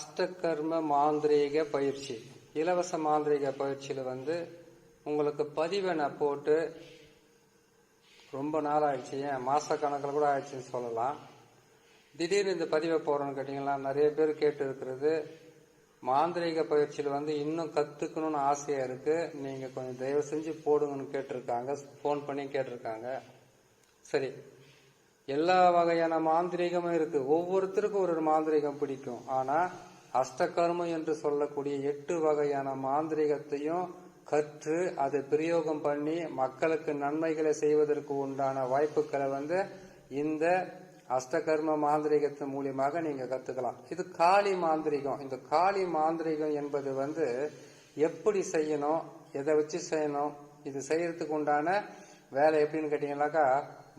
அஷ்டகர்ம மாந்திரீக பயிற்சி. இலவச மாந்திரீக பயிற்சியில் வந்து உங்களுக்கு பதிவை நான் போட்டு ரொம்ப நாள் ஆயிடுச்சு ஏன்? மாசக்கணக்கில் கூட ஆயிடுச்சுன்னு சொல்லலாம். திடீர்னு இந்த பதிவை போகிறோன்னு கேட்டிங்கன்னா நிறைய பேர் கேட்டு இருக்கிறது மாந்திரீக பயிற்சியில் வந்து இன்னும் கற்றுக்கணும்னு ஆசையாக இருக்குது நீங்கள் கொஞ்சம் தயவு செஞ்சு போடுங்கன்னு கேட்டிருக்காங்க. ஃபோன் பண்ணி கேட்டிருக்காங்க. சரி. எல்லா வகையான மாந்திரீகமும் இருக்குது ஒவ்வொருத்தருக்கும் ஒரு மாந்திரீகம் பிடிக்கும். ஆனால் அஷ்டகர்மம் என்று சொல்லக்கூடிய எட்டு வகையான மாந்திரீகத்தையும் கற்று அதை பிரயோகம் பண்ணி மக்களுக்கு நன்மைகளை செய்வதற்கு உண்டான வாய்ப்புகளை வந்து இந்த அஷ்டகர்ம மாந்திரிகத்தின் மூலியமாக நீங்க கத்துக்கலாம். இது காளி மாந்திரீகம். இந்த காளி மாந்திரீகம் என்பது வந்து எப்படி செய்யணும் எதை வச்சு செய்யணும் இது செய்யறதுக்கு உண்டான வேலை எப்படின்னு கேட்டீங்கன்னாக்கா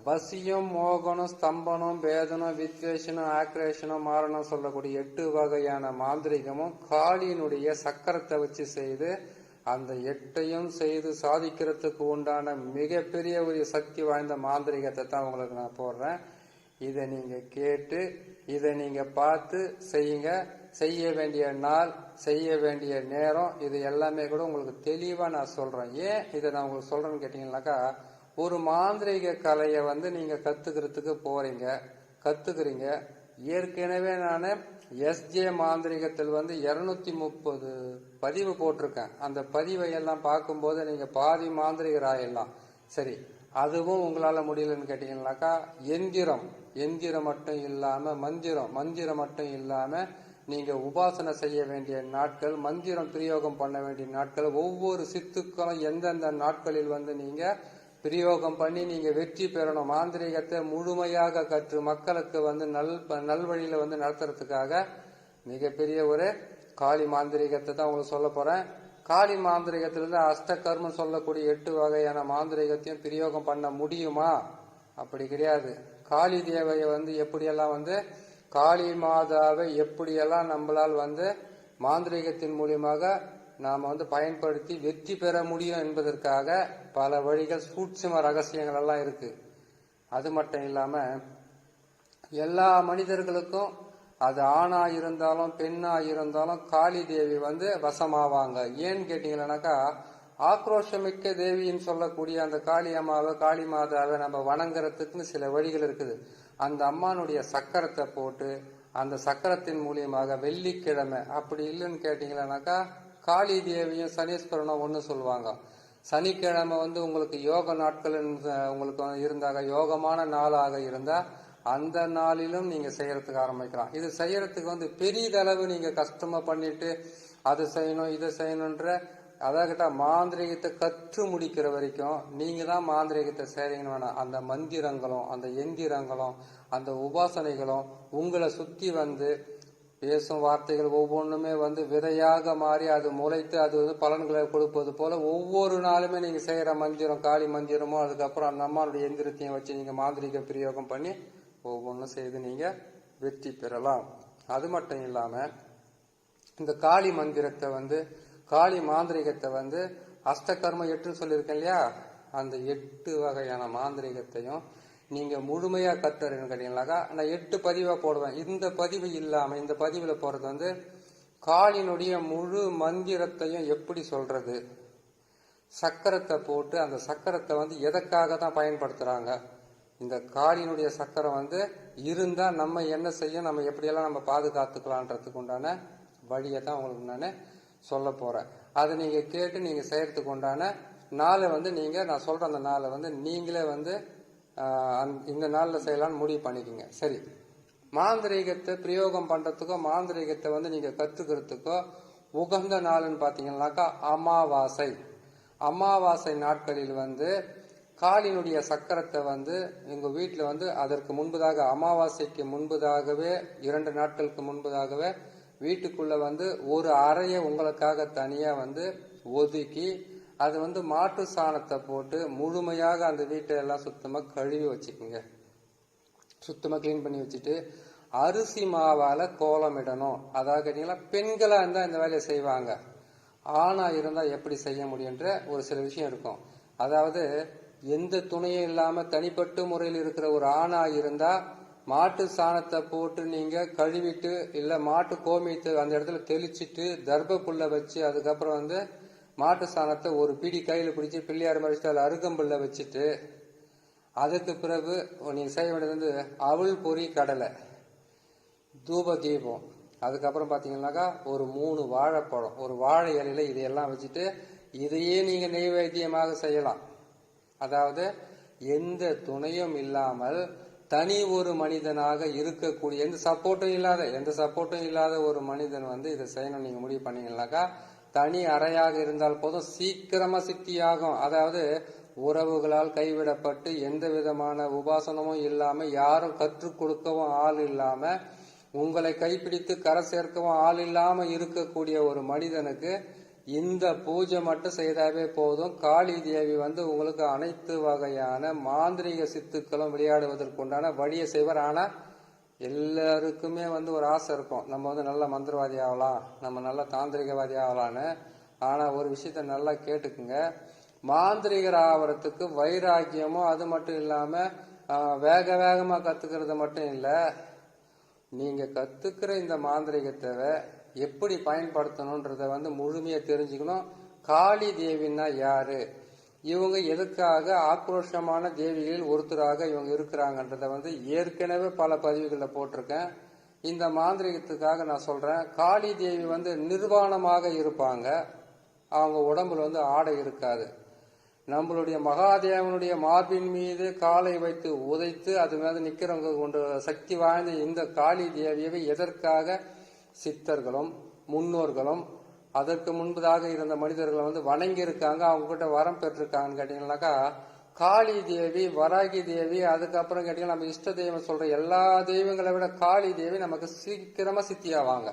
வசியம் மோகனம் ஸ்தம்பனம் வேதனம் வித்வேஷனம் ஆக்ரேஷனம் மாரணம் சொல்லக்கூடிய எட்டு வகையான மாந்திரிகமும் காளியினுடைய சக்கரத்தை வச்சு செய்து அந்த எட்டையும் செய்து சாதிக்கிறதுக்கு உண்டான மிகப்பெரிய ஒரு சக்தி வாய்ந்த மாந்திரிகத்தை தான் உங்களுக்கு நான் போடுறேன். இதை நீங்க கேட்டு இதை நீங்க பார்த்து செய்யுங்க. செய்ய வேண்டிய நாள் செய்ய வேண்டிய நேரம் இது எல்லாமே கூட உங்களுக்கு தெளிவாக நான் சொல்கிறேன் ஏன் இதை நான் உங்களுக்கு சொல்கிறேன்னு கேட்டிங்கன்னாக்கா ஒரு மாந்திரீக கலையை வந்து நீங்க கத்துக்கிறதுக்கு போறீங்க கத்துக்கிறீங்க. ஏற்கனவே நான் எஸ்ஜே மாந்திரிகத்தில் வந்து இருநூத்தி முப்பது பதிவு போட்டிருக்கேன். அந்த பதிவை எல்லாம் பார்க்கும்போது நீங்க பாதி மாந்திரிகராயெல்லாம் ஆயிடலாம் சரி அதுவும் உங்களால முடியலன்னு கேட்டீங்கன்னாக்கா எந்திரம் எந்திரம் மட்டும் இல்லாம மந்திரம் மந்திரம் மட்டும் இல்லாம நீங்க உபாசனை செய்ய வேண்டிய நாட்கள் மந்திரம் பிரயோகம் பண்ண வேண்டிய நாட்கள் ஒவ்வொரு சித்துக்களும் எந்தெந்த நாட்களில் வந்து நீங்க பிரயோகம் பண்ணி நீங்க வெற்றி பெறணும். மாந்திரீகத்தை முழுமையாக கற்று மக்களுக்கு வந்து நல் நல்வழியில வந்து நடத்துறதுக்காக மிகப்பெரிய ஒரு காளி மாந்திரீகத்தை தான் உங்களுக்கு சொல்ல போறேன். காளி மாந்திரிகத்திலிருந்து அஷ்டகர்மம் சொல்லக்கூடிய எட்டு வகையான மாந்திரீகத்தையும் பிரயோகம் பண்ண முடியுமா? அப்படி கிடையாது. காளி தேவையை வந்து எப்படியெல்லாம் வந்து காளி மாதாவை எப்படியெல்லாம் நம்மளால் வந்து மாந்திரீகத்தின் மூலியமாக நாம் வந்து பயன்படுத்தி வெற்றி பெற முடியும் என்பதற்காக பல வழிகள் சூட்சும ரகசியங்கள் எல்லாம் இருக்கு. அது மட்டும் இல்லாம எல்லா மனிதர்களுக்கும் அது ஆணா இருந்தாலும் பெண்ணா இருந்தாலும் காளி தேவி வந்து வசமாவாங்க. ஏன்னு கேட்டீங்கன்னாக்கா ஆக்ரோஷமிக்க தேவின்னு சொல்லக்கூடிய அந்த காளி அம்மாவை காளி மாதாவை நம்ம வணங்குறதுக்குன்னு சில வழிகள் இருக்குது. அந்த அம்மானுடைய சக்கரத்தை போட்டு அந்த சக்கரத்தின் மூலியமாக வெள்ளிக்கிழமை அப்படி இல்லைன்னு கேட்டீங்கன்னாக்கா காளி தேவியும் சனீஸ்வரனும் ஒன்று சொல்லுவாங்க. சனிக்கிழமை வந்து உங்களுக்கு யோக நாட்கள் உங்களுக்கு இருந்தாக யோகமான நாளாக இருந்தால் அந்த நாளிலும் நீங்கள் செய்கிறதுக்கு ஆரம்பிக்கலாம். இது செய்கிறதுக்கு வந்து பெரியதளவு நீங்கள் கஷ்டமாக பண்ணிட்டு அதை செய்யணும் இதை செய்யணுன்ற அதாகிட்ட மாந்திரிகத்தை கற்று முடிக்கிற வரைக்கும் நீங்கள் தான் மாந்திரிகத்தை செய்கிறீங்கன்னு வேணாம். அந்த மந்திரங்களும் அந்த எந்திரங்களும் அந்த உபாசனைகளும் உங்களை சுற்றி வந்து பேசும் வார்த்தைகள் ஒவ்வொன்றுமே வந்து விதையாக மாறி அது முளைத்து அது வந்து பலன்களை கொடுப்பது போல ஒவ்வொரு நாளுமே நீங்க செய்யற மந்திரம் காளி மந்திரமோ அதுக்கப்புறம் அந்த அம்மாவுடைய எந்திரத்தையும் வச்சு நீங்க மாந்திரிக பிரயோகம் பண்ணி ஒவ்வொன்றும் செய்து நீங்க வெற்றி பெறலாம். அது மட்டும் இல்லாம இந்த காளி மந்திரத்தை வந்து காளி மாந்திரிகத்தை வந்து அஷ்டகர்ம எட்டுன்னு சொல்லியிருக்கேன் இல்லையா? அந்த எட்டு வகையான மாந்திரிகத்தையும் நீங்க முழுமையா கத்துறீங்கன்னு கேட்டீங்கன்னாக்கா நான் எட்டு பதிவாக போடுவேன். இந்த பதிவு இல்லாம இந்த பதிவுல போறது வந்து காளினுடைய முழு மந்திரத்தையும் எப்படி சொல்றது? சக்கரத்தை போட்டு அந்த சக்கரத்தை வந்து எதற்காக தான் பயன்படுத்துறாங்க? இந்த காளினுடைய சக்கரம் வந்து இருந்தா நம்ம என்ன செய்ய நம்ம எப்படியெல்லாம் நம்ம பாதுகாத்துக்கலான்றதுக்கு உண்டான வழியை தான் உங்களுக்கு நான் சொல்ல போறேன். அதை நீங்க கேட்டு நீங்க செய்யறதுக்கு உண்டான நாளை வந்து நீங்க நான் சொல்ற அந்த நாளை வந்து நீங்களே வந்து இந்த நாளில் செய்யலான்னு முடிவு பண்ணிக்கோங்க. சரி. மாந்திரீகத்தை பிரயோகம் பண்ணுறதுக்கோ மாந்திரீகத்தை வந்து நீங்கள் கற்றுக்கிறதுக்கோ உகந்த நாள்னு பார்த்தீங்கன்னாக்கா அமாவாசை. அமாவாசை நாட்களில் வந்து காலினுடைய சக்கரத்தை வந்து எங்கள் வீட்டில் வந்து அதற்கு முன்பதாக அமாவாசைக்கு முன்பதாகவே இரண்டு நாட்களுக்கு முன்பதாகவே வீட்டுக்குள்ளே வந்து ஒரு அறையை உங்களுக்காக தனியாக வந்து ஒதுக்கி அது வந்து மாட்டு சாணத்தை போட்டு முழுமையாக அந்த வீட்டை எல்லாம் சுத்தமாக கழுவி வச்சுக்கோங்க. சுத்தமாக க்ளீன் பண்ணி வச்சுட்டு அரிசி மாவால் கோலமிடணும் அதாவது கேட்டீங்கன்னா பெண்களாக இருந்தால் இந்த வேலையை செய்வாங்க. ஆணாக இருந்தால் எப்படி செய்ய முடியுன்ற ஒரு சில விஷயம் இருக்கும். அதாவது எந்த துணையும் இல்லாமல் தனிப்பட்ட முறையில் இருக்கிற ஒரு ஆணாக இருந்தால் மாட்டு சாணத்தை போட்டு நீங்கள் கழுவிட்டு இல்லை மாட்டு கோமியத்தை அந்த இடத்துல தெளிச்சிட்டு தர்ப்பப்புல்ல வச்சு அதுக்கப்புறம் வந்து மாட்டு சாணத்தை ஒரு பிடி கையில் பிடிச்சி பிள்ளையார் மடிச்சு அதில் அருகம்புல்ல வச்சுட்டு அதுக்கு பிறகு நீங்கள் செய்ய வேண்டியது வந்து அவள் பொறி கடலை தூப தீபம். அதுக்கப்புறம் பார்த்தீங்கன்னாக்கா ஒரு மூணு வாழைப்பழம் ஒரு வாழை இலையில இதையெல்லாம் வச்சுட்டு இதையே நீங்கள் நெய்வேத்தியமாக செய்யலாம். அதாவது எந்த துணையும் இல்லாமல் தனி ஒரு மனிதனாக இருக்கக்கூடிய எந்த சப்போர்ட்டும் இல்லாத எந்த சப்போர்ட்டும் இல்லாத ஒரு மனிதன் வந்து இதை செய்யணும் நீங்கள் முடிவு பண்ணீங்கன்னாக்கா தனி அறையாக இருந்தால் போதும் சீக்கிரமா சித்தியாகும். அதாவது உறவுகளால் கைவிடப்பட்டு எந்த விதமான உபாசனமும் இல்லாம யாரும் கற்றுக் கொடுக்கவும் ஆள் இல்லாம உங்களை கைப்பிடித்து கரை சேர்க்கவும் ஆள் இல்லாம இருக்கக்கூடிய ஒரு மனிதனுக்கு இந்த பூஜை மட்டும் செய்தாவே போதும். காளி தேவி வந்து உங்களுக்கு அனைத்து வகையான மாந்திரிக சித்துக்களும் விளையாடுவதற்குண்டான வழியை செய்வர். ஆனா எல்லாருக்குமே வந்து ஒரு ஆசை இருக்கும். நம்ம வந்து நல்ல மந்திரவாதி ஆகலாம் நம்ம நல்ல தாந்திரிகவாதி ஆகலான்னு ஆனால் ஒரு விஷயத்த நல்லா கேட்டுக்குங்க. மாந்திரிகர் ஆகிறதுக்கு வைராக்கியமும் அது மட்டும் இல்லாமல் வேக வேகமாக கற்றுக்கிறது மட்டும் இல்லை. நீங்கள் கற்றுக்கிற இந்த மாந்திரிகத்தை எப்படி பயன்படுத்தணுன்றத வந்து முழுமையாக தெரிஞ்சுக்கணும். காளி தேவின்னா யாரு? இவங்க எதுக்காக ஆக்ரோஷமான தேவிகளில் ஒருத்தராக இவங்க இருக்கிறாங்கன்றத வந்து ஏற்கனவே பல பதிவுகளில் போட்டிருக்கேன். இந்த மாந்திரிகத்துக்காக நான் சொல்றேன். காளி தேவி வந்து நிர்வாணமாக இருப்பாங்க. அவங்க உடம்புல வந்து ஆடை இருக்காது. நம்மளுடைய மகாதேவனுடைய மார்பின் மீது காலை வைத்து உதைத்து அது மேலே நிற்கிறவங்க கொண்டு சக்தி வாய்ந்த இந்த காளி தேவியவை எதற்காக? சித்தர்களும் முன்னோர்களும் அதற்கு முன்பதாக இருந்த மனிதர்கள் வந்து வணங்கி இருக்காங்க அவங்க கிட்ட வரம் பெற்றிருக்காங்கன்னு கேட்டீங்கன்னாக்கா காளி தேவி வராகி தேவி அதுக்கப்புறம் கேட்டீங்கன்னா நம்ம இஷ்ட தெய்வம் சொல்ற எல்லா தெய்வங்களை விட காளி தேவி நமக்கு சீக்கிரமா சித்தியாவாங்க.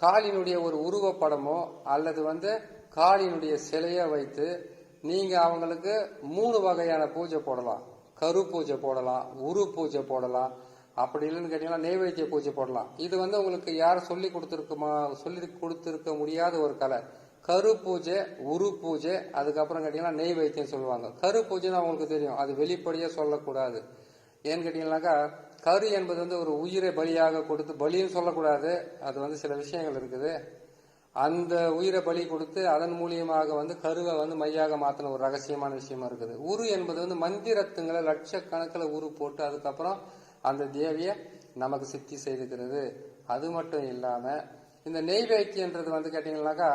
காளியினுடைய ஒரு உருவப்படமோ அல்லது வந்து காளியினுடைய சிலையை வைத்து நீங்க அவங்களுக்கு மூணு வகையான பூஜை போடலாம். கரு பூஜை போடலாம் உரு பூஜை போடலாம் அப்படி இல்லைன்னு கேட்டீங்கன்னா நெய்வேத்திய பூஜை போடலாம். இது வந்து உங்களுக்கு யார் சொல்லி கொடுத்துருக்குமா சொல்லி கொடுத்துருக்க முடியாத ஒரு கலை. கரு பூஜை உரு பூஜை அதுக்கப்புறம் கேட்டீங்கன்னா நெய்வேத்தியம் சொல்லுவாங்க. கரு பூஜைன்னு அவங்களுக்கு தெரியும். அது வெளிப்படையாக சொல்லக்கூடாது. ஏன்னு கேட்டீங்கன்னாக்கா கரு என்பது வந்து ஒரு உயிரை பலியாக கொடுத்து பலின்னு சொல்லக்கூடாது. அது வந்து சில விஷயங்கள் இருக்குது. அந்த உயிரை பலி கொடுத்து அதன் மூலியமாக வந்து கருவை வந்து மையாக மாற்றின ஒரு ரகசியமான விஷயமா இருக்குது. உரு என்பது வந்து மந்திரத்துங்களை லட்சக்கணக்கில் உரு போட்டு அதுக்கப்புறம் அந்த தேவியை நமக்கு சித்தி செய்திருக்கிறது அது மட்டும் இல்லாமல் இந்த நெய்வேத்தியன்றது வந்து கேட்டிங்கன்னாக்கா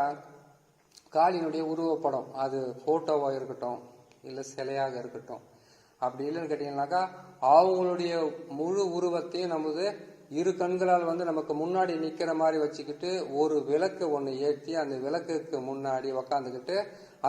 காளியினுடைய உருவப்படம். அது ஃபோட்டோவாக இருக்கட்டும் இல்லை சிலையாக இருக்கட்டும். அப்படி இல்லைன்னு கேட்டிங்கனாக்கா அவங்களுடைய முழு உருவத்தையும் நமது இரு கண்களால் வந்து நமக்கு முன்னாடி நிற்கிற மாதிரி வச்சுக்கிட்டு ஒரு விளக்கு ஒன்று ஏற்றி அந்த விளக்குக்கு முன்னாடி உக்காந்துக்கிட்டு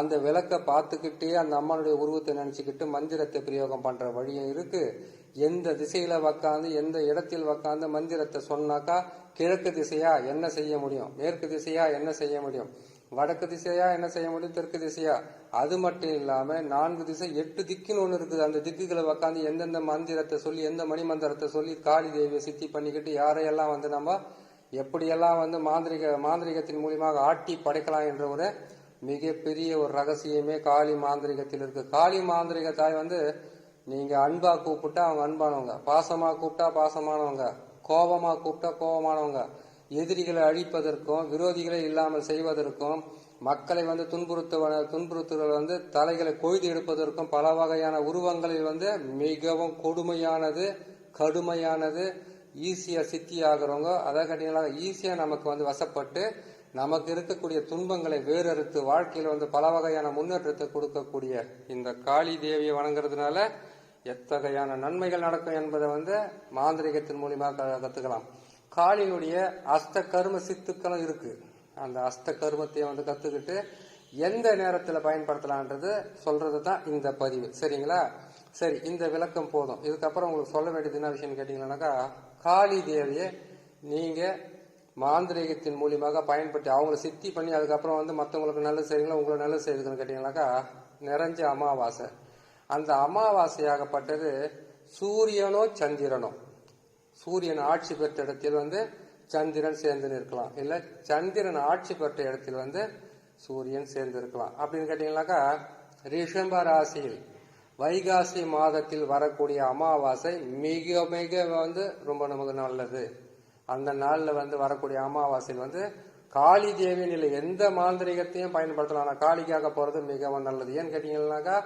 அந்த விளக்கை பார்த்துக்கிட்டே அந்த அம்மனுடைய உருவத்தை நினச்சிக்கிட்டு மந்திரத்தை பிரயோகம் பண்ணுற வழியும் இருக்குது எந்த திசையில உக்காந்து எந்த இடத்தில் உக்காந்து மந்திரத்தை சொன்னாக்கா கிழக்கு திசையா என்ன செய்ய முடியும்? மேற்கு திசையா என்ன செய்ய முடியும்? வடக்கு திசையா என்ன செய்ய முடியும்? தெற்கு திசையா. அது மட்டும் இல்லாம நான்கு திசை எட்டு திக்குன்னு ஒண்ணு இருக்குது. அந்த திக்குகளை உக்காந்து எந்தெந்த மந்திரத்தை சொல்லி எந்த மணி மந்திரத்தை சொல்லி காளி தேவியை சித்தி பண்ணிக்கிட்டு யாரையெல்லாம் வந்து நம்ம எப்படியெல்லாம் வந்து மாந்திரிக மாந்திரிகத்தின் மூலியமாக ஆட்டி படைக்கலாம் என்ற ஒரு மிகப்பெரிய ஒரு ரகசியமே காளி மாந்திரிகத்தில் இருக்கு. காளி மாந்திரிக தாய் வந்து நீங்க அன்பா கூப்பிட்டா அவங்க அன்பானவங்க. பாசமா கூப்பிட்டா பாசமானவங்க. கோபமா கூப்பிட்டா கோபமானவங்க. எதிரிகளை அழிப்பதற்கும் விரோதிகளை இல்லாமல் செய்வதற்கும் மக்களை வந்து துன்புறுத்த துன்புறுத்துதல் வந்து தலைகளை கொய்து எடுப்பதற்கும் பல வகையான உருவங்களில் வந்து மிகவும் கொடுமையானது கடுமையானது ஈஸியா சித்தி ஆகிறவங்க அதை கேட்டீங்களா ஈஸியா நமக்கு வந்து வசப்பட்டு நமக்கு இருக்கக்கூடிய துன்பங்களை வேறறுத்து வாழ்க்கையில வந்து பல வகையான முன்னேற்றத்தை கொடுக்கக்கூடிய இந்த காளி தேவியை வணங்குறதுனால எத்தகையான நன்மைகள் நடக்கும் என்பதை வந்து மாந்திரிகத்தின் மூலியமாக கத்துக்கலாம். காளியினுடைய அஸ்த கரும சித்துக்களும் இருக்கு. அந்த அஸ்த கருமத்தையும் வந்து கத்துக்கிட்டு எந்த நேரத்தில் பயன்படுத்தலான்றது சொல்றது தான் இந்த பதிவு. சரிங்களா? சரி இந்த விளக்கம் போதும். இதுக்கப்புறம் உங்களுக்கு சொல்ல வேண்டியது என்ன விஷயம்னு கேட்டீங்கன்னாக்கா காளி தேவியை நீங்க மாந்திரீகத்தின் மூலியமாக பயன்படுத்தி அவங்கள சித்தி பண்ணி அதுக்கப்புறம் வந்து மற்றவங்களுக்கு நல்லது செய்யுங்களா உங்களை நல்லது செய்யுதுன்னு கேட்டீங்கன்னாக்கா நிறைஞ்ச அமாவாசை. அந்த அமாவாசையாகப்பட்டது சூரியனோ சந்திரனோ. சூரியன் ஆட்சி பெற்ற இடத்தில் வந்து சந்திரன் சேர்ந்து நிற்கலாம். இல்ல சந்திரன் ஆட்சி பெற்ற இடத்தில் வந்து சூரியன் சேர்ந்து இருக்கலாம். அப்படின்னு கேட்டீங்கன்னாக்கா ரிஷம்ப ராசியில் வைகாசி மாதத்தில் வரக்கூடிய அமாவாசை மிக மிக வந்து ரொம்ப நமக்கு நல்லது. அந்த நாளில் வந்து வரக்கூடிய அமாவாசையில் வந்து காளி தேவியின் இல்லை எந்த மாந்திரிகத்தையும் பயன்படுத்தலாம். ஆனால் காளிக்காக போறது மிகவும் நல்லது. ஏன்னு கேட்டீங்கன்னாக்கா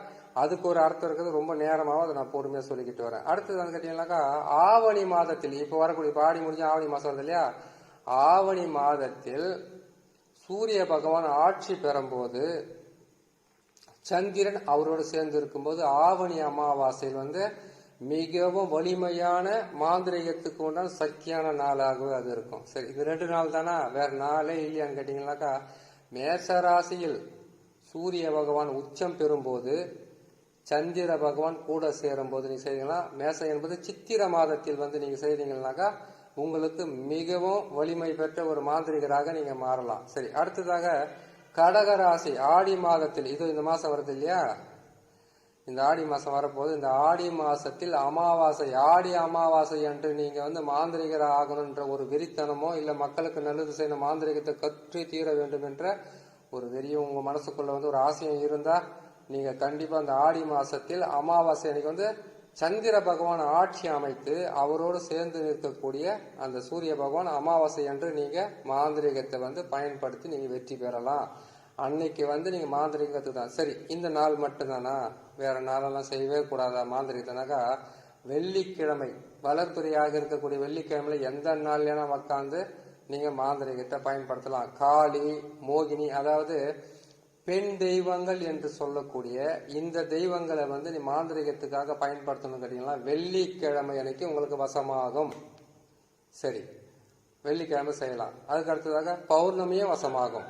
அதுக்கு ஒரு அர்த்தம் இருக்குது. ரொம்ப நேரமாக அதை நான் பொறுமையா சொல்லிக்கிட்டு வரேன். அடுத்தது வந்து கேட்டீங்கன்னாக்கா ஆவணி மாதத்தில் இப்போ வரக்கூடிய பாடி ஆடி முடிஞ்சு ஆவணி மாசம் வருது இல்லையா? ஆவணி மாதத்தில் சூரிய பகவான் ஆட்சி பெறும்போது சந்திரன் அவரோடு சேர்ந்து இருக்கும்போது ஆவணி அமாவாசையில் வந்து மிகவும் வலிமையான மாந்திரிகத்துக்கு உண்டான சக்தியான நாளாகவே அது இருக்கும். சரி இது ரெண்டு நாள் தானா? வேற நாளே இல்லையான்னு கேட்டீங்கன்னாக்கா மேச ராசியில் சூரிய பகவான் உச்சம் பெறும்போது சந்திர பகவான் கூட சேரும் போது நீங்க செய்தீங்கன்னா மேசம் என்பது சித்திர மாதத்தில் வந்து நீங்க செய்தீங்கன்னாக்கா உங்களுக்கு மிகவும் வலிமை பெற்ற ஒரு மாந்திரிகராக நீங்க மாறலாம். சரி அடுத்ததாக கடக ராசி ஆடி மாதத்தில் இது இந்த மாசம் வருது இல்லையா? இந்த ஆடி மாசம் வரப்போது இந்த ஆடி மாசத்தில் அமாவாசை ஆடி அமாவாசை என்று நீங்க வந்து மாந்திரிகர் ஆகணுன்ற ஒரு வெறித்தனமோ இல்ல மக்களுக்கு நல்லது செய்யணும் மாந்திரிகத்தை கற்று தீர வேண்டும் என்ற ஒரு வெறியும் உங்க மனசுக்குள்ள வந்து ஒரு ஆசையம் இருந்தா நீங்க கண்டிப்பா அந்த ஆடி மாசத்தில் அமாவாசை அன்னைக்கு வந்து சந்திர பகவான் ஆட்சி அமைத்து அவரோடு சேர்ந்து நிற்கக்கூடிய அந்த சூரிய பகவான் அமாவாசை என்று நீங்க மாந்திரிகத்தை வந்து பயன்படுத்தி நீங்க வெற்றி பெறலாம். அன்னைக்கு வந்து நீங்க மாந்திரிகத்துக்கு தான். சரி இந்த நாள் மட்டும்தானா? வேற நாளெல்லாம் செய்யவே கூடாதா? மாந்திரிகத்தினாக்கா வெள்ளிக்கிழமை வளர்த்துறையாக இருக்கக்கூடிய வெள்ளிக்கிழமையில எந்த நாள்லனா உட்காந்து நீங்க மாந்திரிகத்தை பயன்படுத்தலாம்? காளி மோகினி அதாவது பெண் தெய்வங்கள் என்று சொல்லக்கூடிய இந்த தெய்வங்களை வந்து நீ மாந்திரிகத்துக்காக பயன்படுத்தணும் கேட்டீங்களா? வெள்ளிக்கிழமை அன்னைக்கு உங்களுக்கு வசமாகும். சரி வெள்ளிக்கிழமை செய்யலாம். அதுக்கு அடுத்ததாக பௌர்ணமியும் வசமாகும்.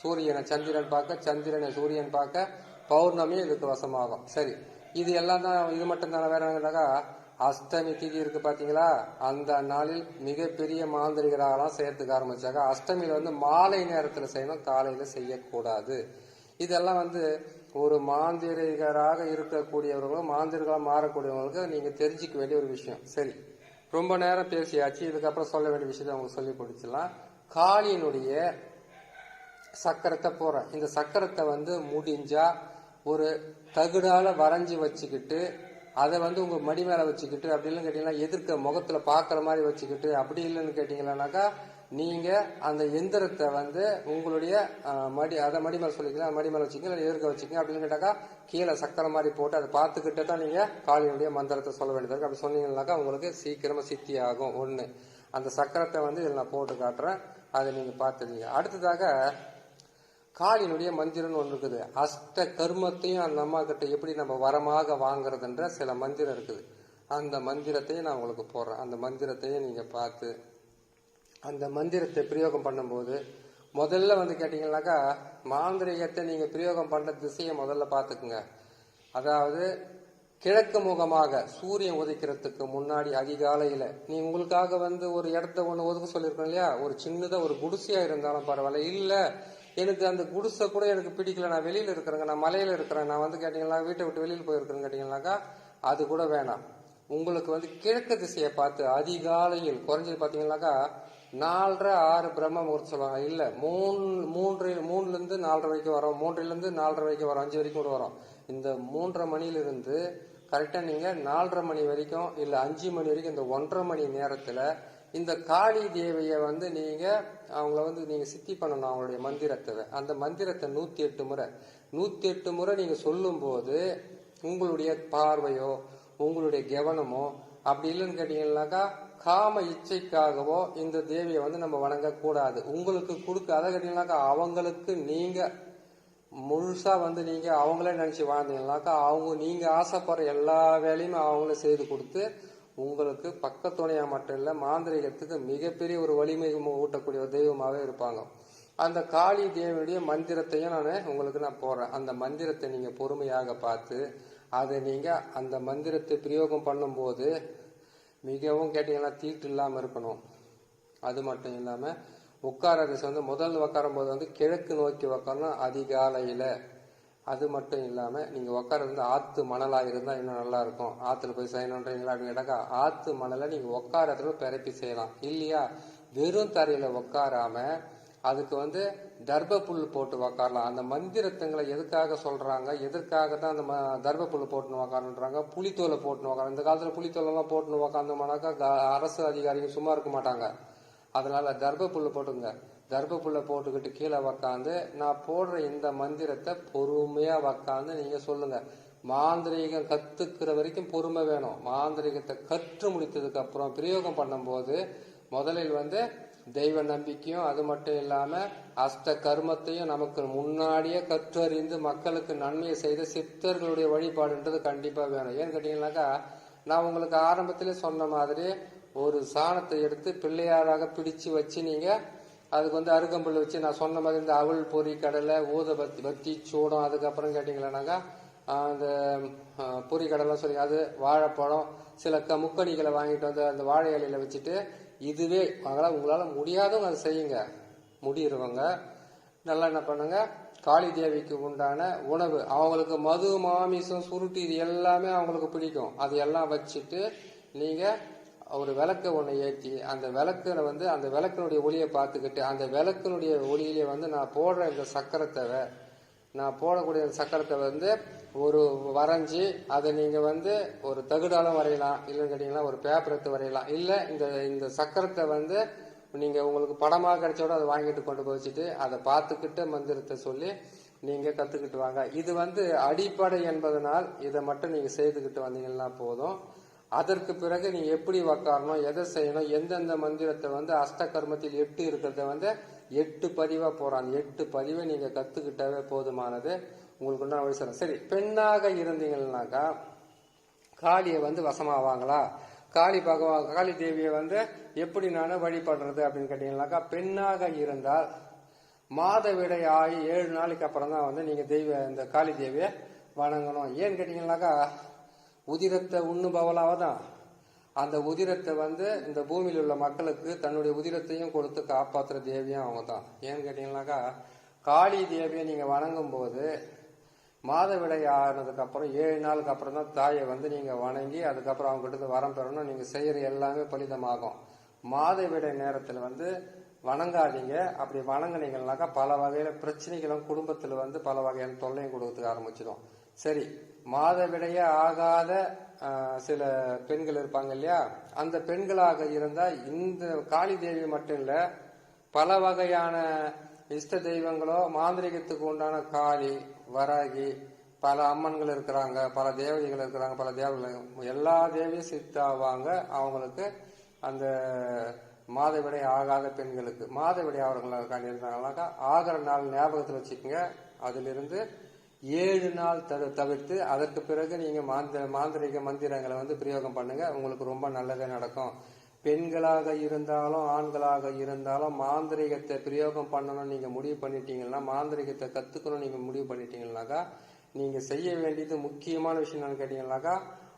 சூரியனை சந்திரன் பார்க்க சந்திரனை சூரியன் பார்க்க பௌர்ணமி இதுக்கு வசமாகும். சரி. இது எல்லாம் தான் இது மட்டும் தானே வேற என்னக்கா அஷ்டமி திதி இருக்கு பாத்தீங்களா? அந்த நாளில் மிகப்பெரிய மாந்திரிகராகலாம் செய்யறதுக்கு ஆரம்பிச்சாங்க. அஷ்டமியில் வந்து மாலை நேரத்தில் செய்யணும் காலையில் செய்யக்கூடாது. இதெல்லாம் வந்து ஒரு மாந்திரிகராக இருக்கக்கூடியவர்களும் மாந்திரிகளாக மாறக்கூடியவங்களுக்கு நீங்கள் தெரிஞ்சிக்க வேண்டிய ஒரு விஷயம். சரி. ரொம்ப நேரம் பேசியாச்சு. இதுக்கப்புறம் சொல்ல வேண்டிய விஷயத்தை உங்களுக்கு சொல்லி கொடுத்துலாம் காளியினுடைய சக்கரத்தை போடுறேன். இந்த சக்கரத்தை வந்து முடிஞ்சால் ஒரு தகுடால் வரைஞ்சி வச்சுக்கிட்டு அதை வந்து உங்கள் மடி மேலே வச்சுக்கிட்டு அப்படி இல்லைன்னு கேட்டிங்கன்னா எதிர்க்க முகத்தில் பார்க்குற மாதிரி வச்சுக்கிட்டு அப்படி இல்லைன்னு கேட்டிங்களானாக்கா நீங்கள் அந்த எந்திரத்தை வந்து உங்களுடைய மடி அதை மடி மேலே சொல்லிக்கலாம் மடி மேலே வச்சுக்கோங்க இல்லை எதிர்க்க வச்சுக்கோங்க அப்படின்னு கேட்டாக்கா கீழே சக்கரம் மாதிரி போட்டு அதை பார்த்துக்கிட்டே தான் நீங்கள் காளியினுடைய மந்திரத்தை சொல்ல வேண்டியது அப்படி சொன்னீங்கன்னாக்கா உங்களுக்கு சீக்கிரமாக சித்தி ஆகும் ஒன்று அந்த சக்கரத்தை வந்து இதில் நான் போட்டு காட்டுறேன். அதை நீங்கள் பார்த்துருங்க அடுத்ததாக காளியினுடைய மந்திரம்னு ஒன்று இருக்குது. அஷ்ட கர்மத்தையும் அந்த அம்மா கிட்ட எப்படி நம்ம வரமாக வாங்குறதுன்ற சில மந்திரம் இருக்குது. அந்த மந்திரத்தையும் நான் உங்களுக்கு போடுறேன். அந்த மந்திரத்தையும் நீங்கள் பார்த்து அந்த மந்திரத்தை பிரயோகம் பண்ணும்போது முதல்ல வந்து கேட்டிங்கனாக்கா மாந்திரிகத்தை நீங்கள் பிரயோகம் பண்ணுற திசையை முதல்ல பார்த்துக்குங்க. அதாவது கிழக்கு முகமாக சூரியன் உதைக்கிறதுக்கு முன்னாடி அதிகாலையில் நீ உங்களுக்காக வந்து ஒரு இடத்த ஒன்று ஒதுக்க சொல்லியிருக்கோம் இல்லையா? ஒரு சின்னதாக ஒரு குடிசையாக இருந்தாலும் பரவாயில்ல. இல்லை எனக்கு அந்த குடிசை கூட எனக்கு பிடிக்கல. நான் வெளியில இருக்கிறேங்க. நான் மலையில இருக்கிறேன். நான் வந்து கேட்டிங்கன்னா வீட்டை விட்டு வெளியில் போயிருக்கிறேன்னு கேட்டீங்கன்னாக்கா அது கூட வேணாம். உங்களுக்கு வந்து கிழக்கு திசையை பார்த்து அதிகாலையில் குறைஞ்சது பார்த்தீங்கன்னாக்கா நாலரை ஆறு பிரம்ம முகூர்த்தம் சொல்லுவாங்க. இல்லை மூணு மூன்று மூணுலேருந்து நாலரை வரைக்கும் வரும். மூன்றிலேருந்து நாலரை வரைக்கும் வரும். அஞ்சு வரைக்கும் கூட வரும். இந்த மூன்றரை மணியிலிருந்து கரெக்டாக நீங்கள் நாலரை மணி வரைக்கும் இல்லை அஞ்சு மணி வரைக்கும் இந்த ஒன்றரை மணி நேரத்தில் இந்த காளி தேவியை வந்து நீங்க அவங்கள வந்து நீங்க சித்தி பண்ணணும் அவங்களுடைய மந்திரத்தை. அந்த மந்திரத்தை நூத்தி எட்டு முறை. நூத்தி எட்டு முறை நீங்க சொல்லும்போது உங்களுடைய பார்வையோ உங்களுடைய கவனமோ அப்படி இல்லைன்னு கேட்டீங்கன்னாக்கா காம இச்சைக்காகவோ இந்த தேவியை வந்து நம்ம வணங்கக்கூடாது. உங்களுக்கு கொடுக்க அதை கேட்டீங்கன்னாக்கா அவங்களுக்கு நீங்க முழுசா வந்து நீங்க அவங்களே நினைச்சு வாழ்ந்தீங்கன்னாக்கா அவங்க நீங்க ஆசைப்படுற எல்லா வேலையுமே அவங்களே செய்து கொடுத்து உங்களுக்கு பக்கத்துணையா மட்டும் இல்ல மாந்திரிகத்துக்கு மிகப்பெரிய ஒரு வலிமை ஊட்டக்கூடிய தெய்வமாகவே தெய்வமாவே இருப்பாங்க. அந்த காளி தேவியுடைய மந்திரத்தையும் நான் உங்களுக்கு நான் போடுறேன். அந்த மந்திரத்தை நீங்க பொறுமையாக பார்த்து அதை நீங்க அந்த மந்திரத்தை பிரயோகம் பண்ணும்போது மிகவும் கேட்டீங்கன்னா தீட்டு இல்லாம இருக்கணும். அது மட்டும் இல்லாம உட்கார திசை வந்து முதல் உட்காரும் போது வந்து கிழக்கு நோக்கி உட்காரணும் அதிகாலையில. அது மட்டும் இல்லாமல் நீங்கள் உட்கார வந்து ஆற்று மணலாக இருந்தால் இன்னும் நல்லா இருக்கும் போய் செய்யணுன்றீங்களா அப்படின்னு கேட்டாக்கா ஆற்று மணலை உட்கார உட்காரத்துல பிறப்பி செய்யலாம். இல்லையா? வெறும் தரையில் உட்காராம அதுக்கு வந்து தர்ப புல் போட்டு உக்காரலாம். அந்த மந்திரத்துங்களை எதுக்காக சொல்றாங்க? எதற்காக தான் அந்த ம- தர்ப புல் போட்டுன்னு உக்காருன்றாங்க புளித்தோலை போட்டுன்னு உக்கார இந்த காலத்தில் புளித்தோலெல்லாம் போட்டுன்னு உக்காந்தோம்னாக்கா அரசு அதிகாரிகள் சும்மா இருக்க மாட்டாங்க. அதனால தர்ப புல்லு போட்டுங்க தர்ப போட்டுக்கிட்டு கீழே உக்காந்து நான் போடுற இந்த மந்திரத்தை பொறுமையா உக்காந்து நீங்க சொல்லுங்க. மாந்திரீகம் கத்துக்கிற வரைக்கும் பொறுமை வேணும். மாந்திரீகத்தை கற்று முடித்ததுக்கு அப்புறம் பிரயோகம் பண்ணும்போது முதலில் வந்து தெய்வ நம்பிக்கையும் அது மட்டும் இல்லாம அஷ்ட கர்மத்தையும் நமக்கு முன்னாடியே கற்றறிந்து மக்களுக்கு நன்மையை செய்த சித்தர்களுடைய வழிபாடுன்றது கண்டிப்பா வேணும். ஏன்னு கேட்டீங்கன்னாக்கா நான் உங்களுக்கு ஆரம்பத்திலே சொன்ன மாதிரி ஒரு சாணத்தை எடுத்து பிள்ளையாராக பிடிச்சு வச்சு நீங்க அதுக்கு வந்து அருகம்புல் வச்சு நான் சொன்ன மாதிரி இந்த அவல் பொறி கடலை ஊத பத்தி சூடம் அதுக்கப்புறம் கேட்டீங்களானாக்கா அந்த பொறி கடலை சொல்லி அது வாழைப்பழம் சில க முக்கணிகளை வாங்கிட்டு வந்து அந்த வாழை இலையில வச்சுட்டு இதுவே அதெல்லாம் உங்களால் முடியாதவங்க அதை செய்யுங்க. முடியிருவங்க நல்லா என்ன பண்ணுங்க காளி தேவிக்கு உண்டான உணவு அவங்களுக்கு மது மாமிசம் சுருட்டி இது எல்லாமே அவங்களுக்கு பிடிக்கும். அது எல்லாம் வச்சுட்டு நீங்கள் ஒரு விளக்க ஒன்று ஏற்றி அந்த விளக்குல வந்து அந்த விளக்கினுடைய ஒளியை பார்த்துக்கிட்டு அந்த விளக்கினுடைய ஒளியிலே வந்து நான் போடுற இந்த சக்கரத்தை நான் போடக்கூடிய இந்த சக்கரத்தை வந்து ஒரு வரைஞ்சி அதை நீங்கள் வந்து ஒரு தகுடாலும் வரையலாம் இல்லைன்னு கேட்டிங்கன்னா ஒரு பேப்பர் எடுத்து வரையலாம். இல்லை இந்த இந்த சக்கரத்தை வந்து நீங்கள் உங்களுக்கு படமாக கிடைச்சோட அதை வாங்கிட்டு கொண்டு போய் வச்சுட்டு அதை பார்த்துக்கிட்டு மந்திரத்தை சொல்லி நீங்கள் கற்றுக்கிட்டு வாங்க. இது வந்து அடிப்படை என்பதனால் இதை மட்டும் நீங்கள் செய்துக்கிட்டு வந்தீங்கன்னா போதும். அதற்கு பிறகு நீ எப்படி உக்காரணும் எதை செய்யணும் எந்தெந்த மந்திரத்தை வந்து அஷ்ட கர்மத்தில் எட்டு இருக்கிறத வந்து எட்டு பதிவா போறான். எட்டு பதிவை நீங்க கற்றுக்கிட்டாவே போதுமானது. உங்களுக்கு உண்டான வழி சரி பெண்ணாக இருந்தீங்கன்னாக்கா காளியை வந்து வசமாவாங்களா? காளி பகவான் காளி தேவியை வந்து எப்படி நான் வழிபடுறது அப்படின்னு கேட்டீங்கன்னாக்கா பெண்ணாக இருந்தால் மாதவிடை ஆகி ஏழு நாளைக்கு அப்புறம் தான் வந்து நீங்க தெய்வ இந்த காளி தேவியை வணங்கணும். ஏன்னு கேட்டீங்கன்னாக்கா உதிரத்தை உண்ணுபவளாக தான் அந்த உதிரத்தை வந்து இந்த பூமியில் உள்ள மக்களுக்கு தன்னுடைய உதிரத்தையும் கொடுத்து காப்பாற்றுற தேவியும் அவங்க தான் ஏன்னு கேட்டீங்கன்னாக்கா காளி தேவியை நீங்கள் வணங்கும் போது மாதவிடை ஆனதுக்கு அப்புறம் ஏழு நாளுக்கு அப்புறம் தான் தாயை வந்து நீங்கள் வணங்கி அதுக்கப்புறம் அவங்ககிட்ட வரம் பெறணும் நீங்கள் செய்கிற எல்லாமே பலிதமாகும். மாதவிடை நேரத்தில் வந்து வணங்காதீங்க. அப்படி வணங்குனீங்கன்னாக்கா பல வகையில பிரச்சனைகளும் குடும்பத்தில் வந்து பல வகையான தொல்லையும் கொடுக்கறதுக்கு ஆரம்பிச்சிடும். சரி மாதவிடையே ஆகாத சில பெண்கள் இருப்பாங்க இல்லையா? அந்த பெண்களாக இருந்தா இந்த காளி தேவி மட்டும் இல்ல பல வகையான இஷ்ட தெய்வங்களோ மாந்திரிகத்துக்கு உண்டான காளி வராகி பல அம்மன்கள் இருக்கிறாங்க பல தேவதைகள் இருக்கிறாங்க பல தேவதைகள் எல்லா தேவியும் சித்தாவாங்க அவங்களுக்கு அந்த மாதவிடை ஆகாத பெண்களுக்கு மாதவிடை அவர்கள் இருந்தாங்கன்னாக்கா ஆகிற நாள் ஞாபகத்தில் வச்சுக்கோங்க. அதிலிருந்து ஏழு நாள் தவிர தவிர்த்து அதற்கு பிறகு நீங்க மாந்திர மாந்திரிக மந்திரங்களை வந்து பிரயோகம் பண்ணுங்க. உங்களுக்கு ரொம்ப நல்லதே நடக்கும். பெண்களாக இருந்தாலும் ஆண்களாக இருந்தாலும் மாந்திரிகத்தை பிரயோகம் பண்ணணும் நீங்க முடிவு பண்ணிட்டீங்கன்னா மாந்திரிகத்தை கத்துக்கணும் நீங்க முடிவு பண்ணிட்டீங்கன்னாக்கா நீங்க செய்ய வேண்டியது முக்கியமான விஷயம் என்னன்னு கேட்டீங்கன்னாக்கா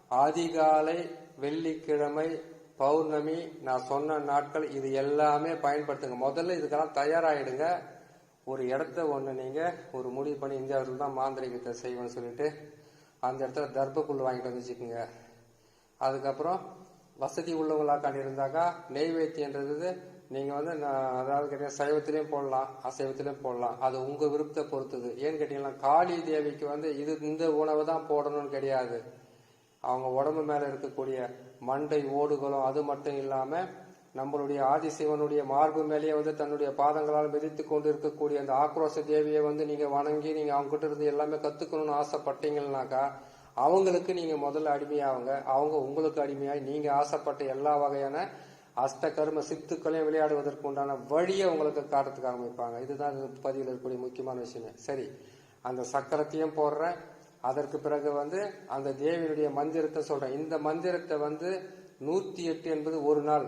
அதிகாலை வெள்ளிக்கிழமை பௌர்ணமி நான் சொன்ன நாட்கள் இது எல்லாமே பயன்படுத்துங்க. முதல்ல இதுக்கெல்லாம் தயாராகிடுங்க ஒரு இடத்த ஒன்று நீங்கள் ஒரு முடிவு பண்ணி இந்த இடத்துல தான் மாந்திரிகத்தை செய்வோம்னு சொல்லிட்டு அந்த இடத்துல தர்பப்புல் வாங்கிட்டு வந்துச்சுக்கோங்க அதுக்கப்புறம் வசதி உள்ளவங்களாக்காண்டி இருந்தாக்கா நெய்வேத்தியன்றது நீங்கள் வந்து நான் அதாவது கேட்டீங்கன்னா சைவத்திலையும் போடலாம் அசைவத்திலையும் போடலாம். அது உங்கள் விருப்பத்தை பொறுத்தது. ஏன்னு கேட்டிங்கன்னா காளி தேவிக்கு வந்து இது இந்த உணவு தான் போடணும்னு கிடையாது. அவங்க உடம்பு மேலே இருக்கக்கூடிய மண்டை ஓடுகளும் அது மட்டும் இல்லாமல் நம்மளுடைய ஆதிசிவனுடைய மார்பு மேலேயே வந்து தன்னுடைய பாதங்களால் மிதித்து கொண்டு இருக்கக்கூடிய அந்த ஆக்ரோஷ தேவியை வந்து நீங்க வணங்கி நீங்க அவங்ககிட்ட இருந்து எல்லாமே கத்துக்கணும்னு ஆசைப்பட்டீங்கன்னாக்கா அவங்களுக்கு நீங்க முதல்ல அடிமையாவுங்க. அவங்க உங்களுக்கு அடிமையாய் நீங்க ஆசைப்பட்ட எல்லா வகையான அஷ்ட கர்ம சித்துக்களையும் விளையாடுவதற்கு உண்டான வழியை உங்களுக்கு காட்டுறதுக்கு ஆரம்பிப்பாங்க. இதுதான் பதிவில் இருக்கக்கூடிய முக்கியமான விஷயமே. சரி அந்த சக்கரத்தையும் போடுறேன் அதற்கு பிறகு வந்து அந்த தேவியுடைய மந்திரத்தை சொல்றேன் இந்த மந்திரத்தை வந்து நூத்தி எட்டு என்பது ஒரு நாள்.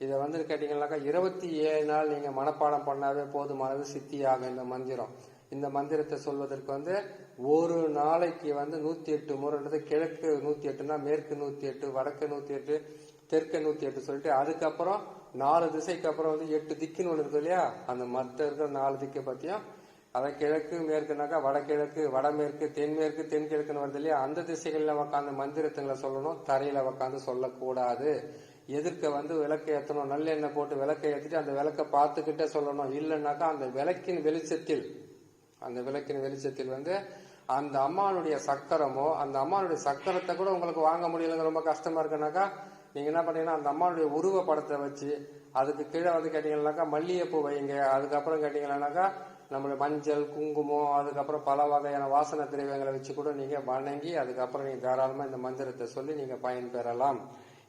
இதை வந்து கேட்டீங்கன்னாக்கா இருபத்தி ஏழு நாள் நீங்க மனப்பாடம் பண்ணாவே போதுமானது சித்தியாகும் இந்த மந்திரம். இந்த மந்திரத்தை சொல்வதற்கு வந்து ஒரு நாளைக்கு வந்து நூத்தி எட்டு முறைன்றது கிழக்கு நூத்தி எட்டுனா மேற்கு நூத்தி எட்டு வடக்கு நூத்தி எட்டு தெற்கு நூத்தி எட்டு சொல்லிட்டு அதுக்கப்புறம் நாலு திசைக்கு அப்புறம் வந்து எட்டு திக்குன்னு ஒன்று இருக்கு இல்லையா? அந்த மற்ற இருக்கிற நாலு திக்கை பத்தியும் அதான் கிழக்கு மேற்குனாக்கா வடகிழக்கு வடமேற்கு தென்மேற்கு தென்கிழக்குன்னு வருது இல்லையா? அந்த திசைகளில் உக்காந்து மந்திரத்துங்களை சொல்லணும் தரையில உக்காந்து சொல்லக்கூடாது. எதிர்க்க வந்து விளக்கை ஏற்றணும் நல்லெண்ணெய் போட்டு விளக்கை ஏற்றிட்டு அந்த விளக்கை பார்த்துக்கிட்டே சொல்லணும். இல்லைன்னாக்கா அந்த விளக்கின் வெளிச்சத்தில் அந்த விளக்கின் வெளிச்சத்தில் வந்து அந்த அம்மானுடைய சக்கரமோ அந்த அம்மானுடைய சக்கரத்தை கூட உங்களுக்கு வாங்க முடியலங்க ரொம்ப கஷ்டமா இருக்குனாக்கா நீங்க என்ன பண்ணீங்கன்னா அந்த அம்மானுடைய உருவ படத்தை வச்சு அதுக்கு கீழே வந்து கேட்டீங்கன்னாக்கா மல்லிகைப்பூ வைங்க. அதுக்கப்புறம் கேட்டீங்கன்னாக்கா நம்மளுடைய மஞ்சள் குங்குமம் அதுக்கப்புறம் பல வகையான வாசனை திரவியங்களை வச்சு கூட நீங்க வணங்கி அதுக்கப்புறம் நீங்க தாராளமா இந்த மந்திரத்தை சொல்லி நீங்க பயன்பெறலாம்.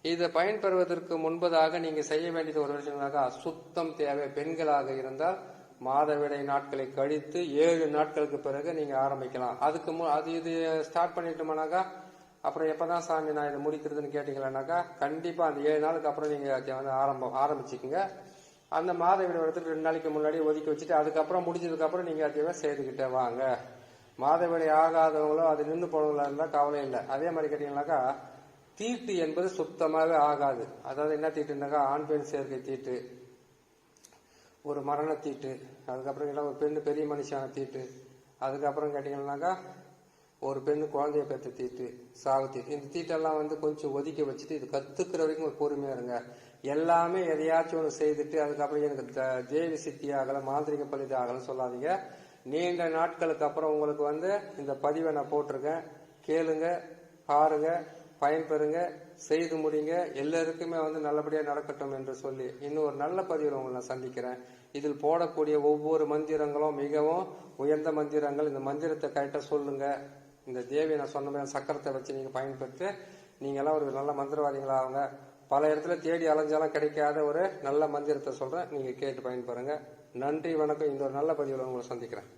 இதை பயன்பெறுவதற்கு முன்பதாக நீங்க செய்ய வேண்டியது ஒரு விஷயமாக சுத்தம் தேவை. பெண்களாக இருந்தால் மாதவிடை நாட்களை கழித்து ஏழு நாட்களுக்கு பிறகு நீங்க ஆரம்பிக்கலாம். அதுக்கு மு அது இது ஸ்டார்ட் பண்ணிட்டோம்னாக்கா அப்புறம் எப்பதான் சாமி நான் இதை முடிக்கிறதுன்னு கேட்டீங்களானாக்கா கண்டிப்பா அந்த ஏழு நாளுக்கு அப்புறம் நீங்க வந்து ஆரம்பம் ஆரம்பிச்சுக்கோங்க. அந்த மாதவிடை வரத்துக்கு ரெண்டு நாளைக்கு முன்னாடி ஒதுக்கி வச்சுட்டு அதுக்கப்புறம் முடிஞ்சதுக்கு அப்புறம் நீங்க அதை செய்துக்கிட்டே வாங்க. மாதவிடை ஆகாதவங்களோ அது நின்று போனவங்களா இருந்தால் கவலை இல்லை. அதே மாதிரி கேட்டீங்கன்னாக்கா தீட்டு என்பது சுத்தமாக ஆகாது. அதாவது என்ன தீட்டுனாக்கா ஆண் பெண் சேர்க்கை தீட்டு ஒரு மரண தீட்டு அதுக்கப்புறம் இல்லை ஒரு பெண் பெரிய மனுஷான தீட்டு அதுக்கப்புறம் கேட்டீங்கன்னாக்கா ஒரு பெண்ணு குழந்தைய பெற்ற தீட்டு சாவு தீட்டு. இந்த தீட்டெல்லாம் வந்து கொஞ்சம் ஒதுக்கி வச்சுட்டு இது கத்துக்கிற வரைக்கும் ஒரு பொறுமையா இருங்க. எல்லாமே எதையாச்சும் ஒன்று செய்துட்டு அதுக்கப்புறம் எனக்கு த- தேவி சித்தி ஆகலை மாந்திரிக பலிது ஆகலன்னு சொல்லாதீங்க. நீண்ட நாட்களுக்கு அப்புறம் உங்களுக்கு வந்து இந்த பதிவை நான் போட்டிருக்கேன். கேளுங்க பாருங்க. பயன்பெறுங்க செய்து முடிங்க எல்லாருக்குமே வந்து நல்லபடியா நடக்கட்டும் என்று சொல்லி இன்னும் ஒரு நல்ல பதிவில் உங்களை நான் சந்திக்கிறேன். இதில் போடக்கூடிய ஒவ்வொரு மந்திரங்களும் மிகவும் உயர்ந்த மந்திரங்கள். இந்த மந்திரத்தை கரெக்டாக சொல்லுங்க. இந்த தேவி நான் சொன்ன மாதிரி சக்கரத்தை வச்சு நீங்க பயன்படுத்தி நீங்க எல்லாம் ஒரு நல்ல மந்திரவாதிகளாகுங்க பல இடத்துல தேடி அலைஞ்சாலும் கிடைக்காத ஒரு நல்ல மந்திரத்தை சொல்றேன். நீங்க கேட்டு பயன்பெறுங்க. நன்றி வணக்கம். இந்த ஒரு நல்ல பதிவில் உங்களை சந்திக்கிறேன்.